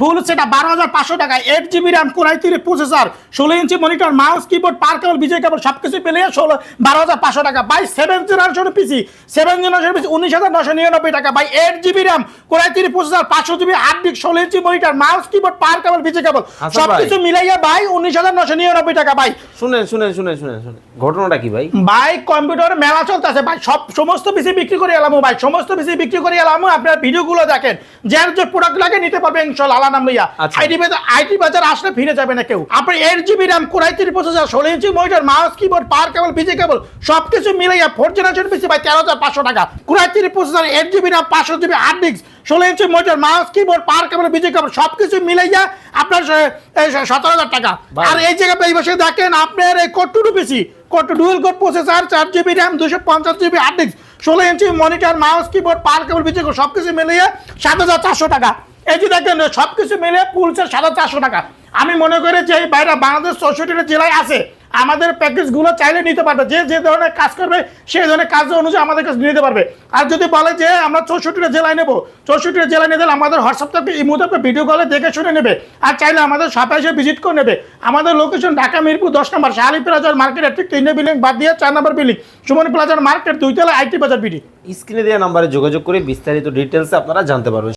ফুল সেটা বারো হাজার পাঁচশো টাকা। Eight GB RAM core i three processor ষোলো ইঞ্চি monitor mouse keyboard power cable VGA cable সব কিছু পেলে ষোলো বারো হাজার পাঁচশো টাকা। By seven generation PC seven generation PC উনিশ হাজার নশো নিরানব্বই টাকা। By eight GB RAM core i three processor পাঁচশো জিবি হার্ড ডিস্ক ষোলো ইঞ্চি monitor mouse keyboard power cable VGA cable সব। কিছু মিলাইয়া বাই উনিশ হাজার নশো নিরানব্বই টাকা বাই শুনেন শুনেন শুনেন শুনেন শুনেন। ঘটনাটা কি ভাই? ভাই কম্পিউটার মেলা চলতেছে। ভাই সব সমস্ত পিসি বিক্রি করে এলাম ভাই। সমস্ত পিসি বিক্রি করে এলাম আপনার ভিডিওগুলো দেখেন। যার যে প্রোডাক্ট লাগে নিতে পারবেন ইনশাল্লাহ। নাম লইয়া। আচ্ছা। আইটি বাজার আইটি বাজার আসলে ফিরে যাবে না কেউ। আপনার এইট জিবি র্যাম প্রসেসর ষোলো ইঞ্চি monitor mouse keyboard power cable VGA cable সব কিছু মিলাইয়া ফোর জেনারেশন পিসি ভাই তেরো হাজার পাঁচশো টাকা। প্রসেসর এইট জিবি র্যাম পাঁচশো জিবি হার্ড ডিস্ক ষোলো ইঞ্চি monitor mouse keyboard power cable VGA cable সব কিছু মিলাইয়া আপনার সতেরো হাজার টাকা। আর এই জায়গায় এই বসে দেখেন আপনার এই core two PC core dual core processor চার জিবি র্যাম দুশো পঞ্চাশ জিবি হার্ড ডিস্ক ষোলো ইঞ্চি monitor mouse keyboard power cable VGA সব কিছু মিলিয়ে সাত হাজার চারশো টাকা। এই যে দেখেন সব কিছু পুলসের সাত হাজার চারশো টাকা। আমি মনে করি যে এই বাইরে বাংলাদেশ চৌষট্টিটা জেলায় আছে, আমাদের প্যাকেজগুলো চাইলে নিতে পারবে। যে যে ধরনের কাজ করবে, সেই ধরনের কাজ অনুযায়ী আমাদের কাছে নিতে পারবে। আর যদি বলে যে আমরা চৌষট্টিটা জেলায় নেব, চৌষট্টিটা জেলায় নিয়ে আমাদের হোয়াটসঅ্যাপ থেকে এই মুহূর্তে ভিডিও কলে দেখে শুনে নেবে। আর চাইলে আমাদের শপে এসে ভিজিট করে নেবে। আমাদের লোকেশন ঢাকা, মিরপুর, দশ নম্বর শাহালি প্লাজার মার্কেটের ঠিক তিনটে বিল্ডিং বাদ দিয়ে চার নম্বর বিল্ডিং সুমন প্লাজার মার্কেট দুইতলা আইটি বাজার বিডি স্ক্রিনে দেওয়া নাম্বারে যোগাযোগ করে বিস্তারিত ডিটেলস আপনারা জানতে পারবেন।